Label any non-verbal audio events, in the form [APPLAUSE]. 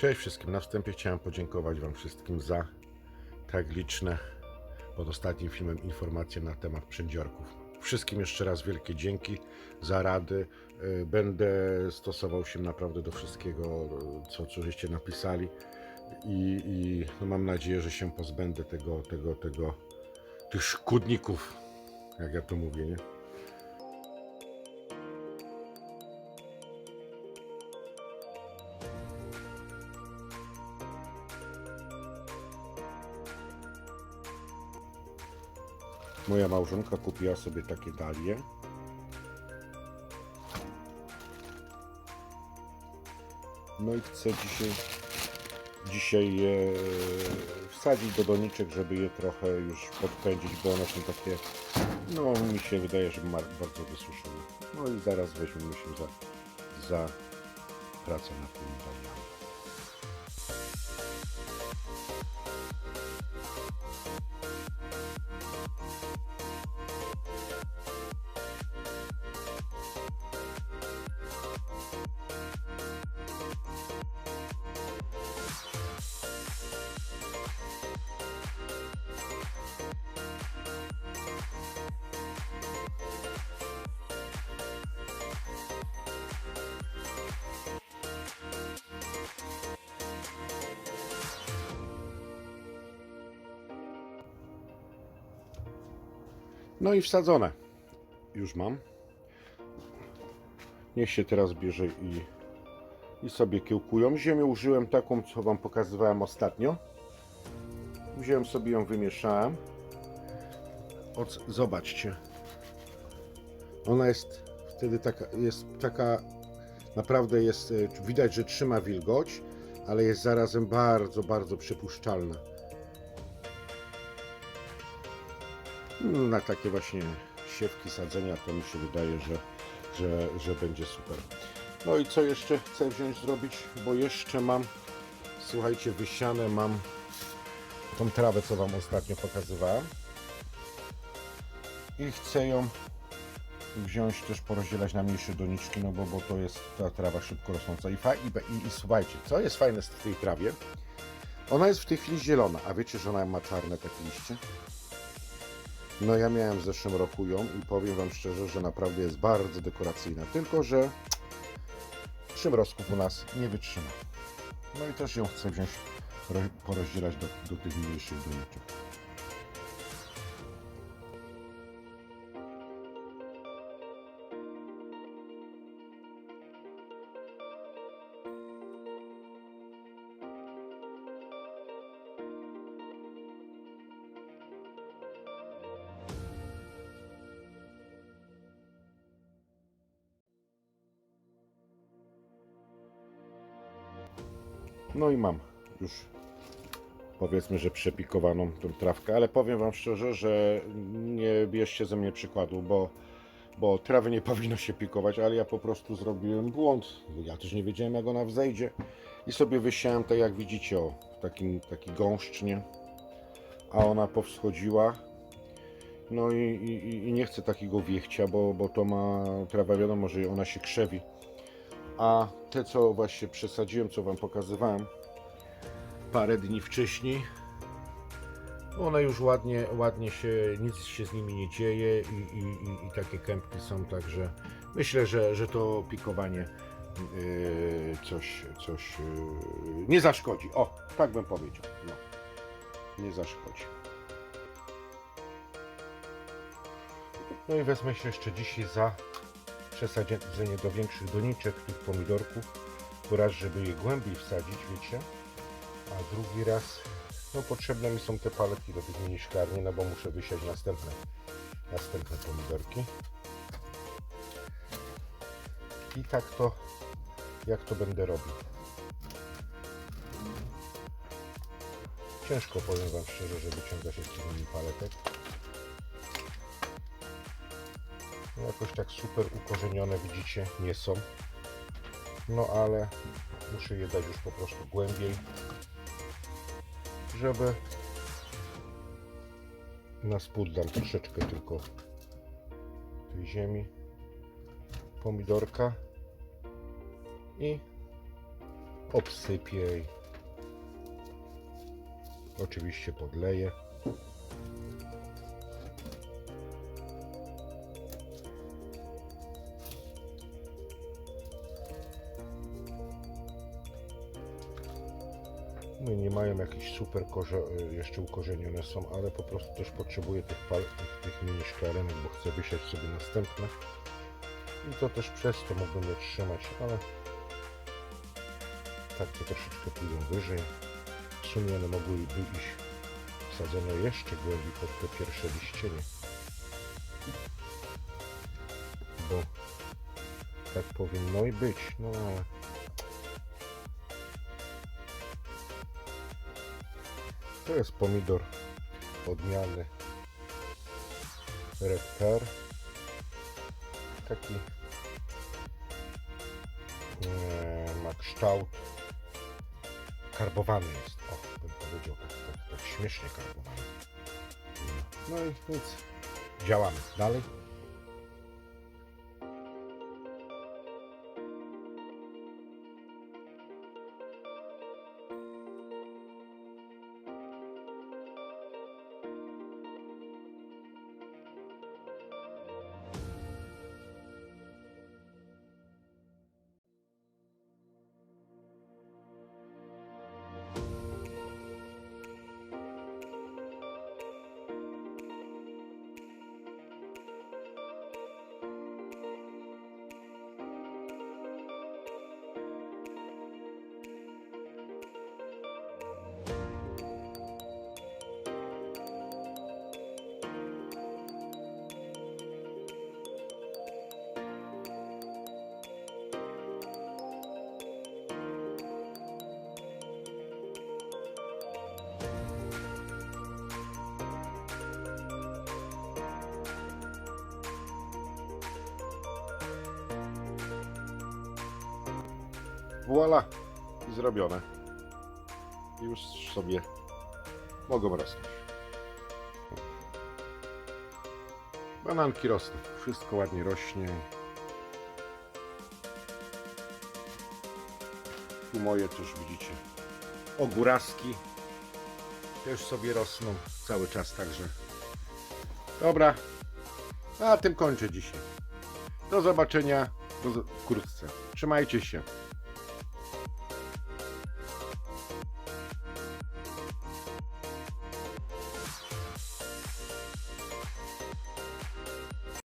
Cześć wszystkim. Na wstępie chciałem podziękować Wam wszystkim za tak liczne pod ostatnim filmem informacje na temat przędziorków. Wszystkim jeszcze raz wielkie dzięki za rady. Y, Będę stosował się naprawdę do wszystkiego, co, żeście napisali i, i no mam nadzieję, że się pozbędę tego, tego, tego, tych szkódników, jak ja to mówię, nie? Moja małżonka kupiła sobie takie dalie. No i chcę dzisiaj, dzisiaj je wsadzić do doniczek, żeby je trochę już podpędzić, bo one są takie, no mi się wydaje, że bardzo wysuszone. No i zaraz weźmiemy się za, za pracę nad tymi daliami. No i wsadzone. Już mam. Niech się teraz bierze i, i sobie kiełkują. Ziemię użyłem taką, co Wam pokazywałem ostatnio. Wziąłem sobie ją, wymieszałem. Oc- zobaczcie. Ona jest wtedy taka, jest taka, naprawdę jest, e, widać, że trzyma wilgoć, ale jest zarazem bardzo, bardzo przypuszczalna. Na takie właśnie siewki, sadzenia, to mi się wydaje, że, że, że będzie super. No i co jeszcze chcę wziąć zrobić, bo jeszcze mam, słuchajcie, wysiane mam tą trawę, co Wam ostatnio pokazywałem. I chcę ją wziąć też porozdzielać na mniejsze doniczki, no bo, bo to jest ta trawa szybko rosnąca. I, fa- i, i, I słuchajcie, co jest fajne w tej trawie? Ona jest w tej chwili zielona, a wiecie, że ona ma czarne takie liście? No ja miałem w zeszłym roku ją i powiem Wam szczerze, że naprawdę jest bardzo dekoracyjna, tylko że przymrozków u nas nie wytrzyma. No i też ją chcę wziąć, ro- porozdzielać do, do tych mniejszych doniczek. No i mam już powiedzmy, że przepikowaną tą trawkę, ale powiem Wam szczerze, że nie bierzcie ze mnie przykładu, bo, bo trawy nie [LAUGHS] powinno się pikować, ale ja po prostu zrobiłem błąd. Ja też nie wiedziałem jak ona wzejdzie i sobie wysiałem tak jak widzicie, o, w takim, taki gąszcz, nie? A ona powschodziła. No i, i, i nie chcę takiego wiechcia, bo, bo to ma trawa, wiadomo, że ona się krzewi. A te, co właśnie przesadziłem, co Wam pokazywałem parę dni wcześniej, one już ładnie, ładnie się, nic się z nimi nie dzieje i, i, i, i takie kępki są, także myślę, że, że to pikowanie yy, coś, coś yy, nie zaszkodzi. O, tak bym powiedział. No, nie zaszkodzi. No i wezmę się jeszcze dzisiaj za przesadzenie do większych doniczek tych pomidorków. Po raz, żeby je głębiej wsadzić, wiecie. A drugi raz, no potrzebne mi są te paletki do tych mini szklarni, no bo muszę wysiać następne, następne pomidorki. I tak to, jak to będę robił. Ciężko powiem Wam szczerze, że wyciąga się z tych paletek. Jakoś tak super ukorzenione widzicie nie są no ale muszę je dać już po prostu głębiej żeby na spód dam troszeczkę tylko tej ziemi pomidorka i obsypię oczywiście podleję. No nie mają jakichś super korze- jeszcze ukorzenione są, ale po prostu też potrzebuję tych, pal- tych, tych mini szklarenek, bo chcę wysiać sobie następne. I to też przez to mogłem je trzymać, ale tak to troszeczkę pójdą wyżej. W sumie one mogłyby iść wsadzone jeszcze głębiej pod te pierwsze liścienie. Bo tak powinno i być, no ale To jest pomidor odmiany Red Pear. Taki e, ma kształt karbowany jest. O, bym powiedział tak, tak, tak śmiesznie karbowany. No i nic. Działamy dalej. Voila! I zrobione. Już sobie mogą rosnąć. Bananki rosną. Wszystko ładnie rośnie. Tu moje też widzicie. Ogóraski też sobie rosną cały czas także. Dobra. A tym kończę dzisiaj. Do zobaczenia wkrótce. Trzymajcie się.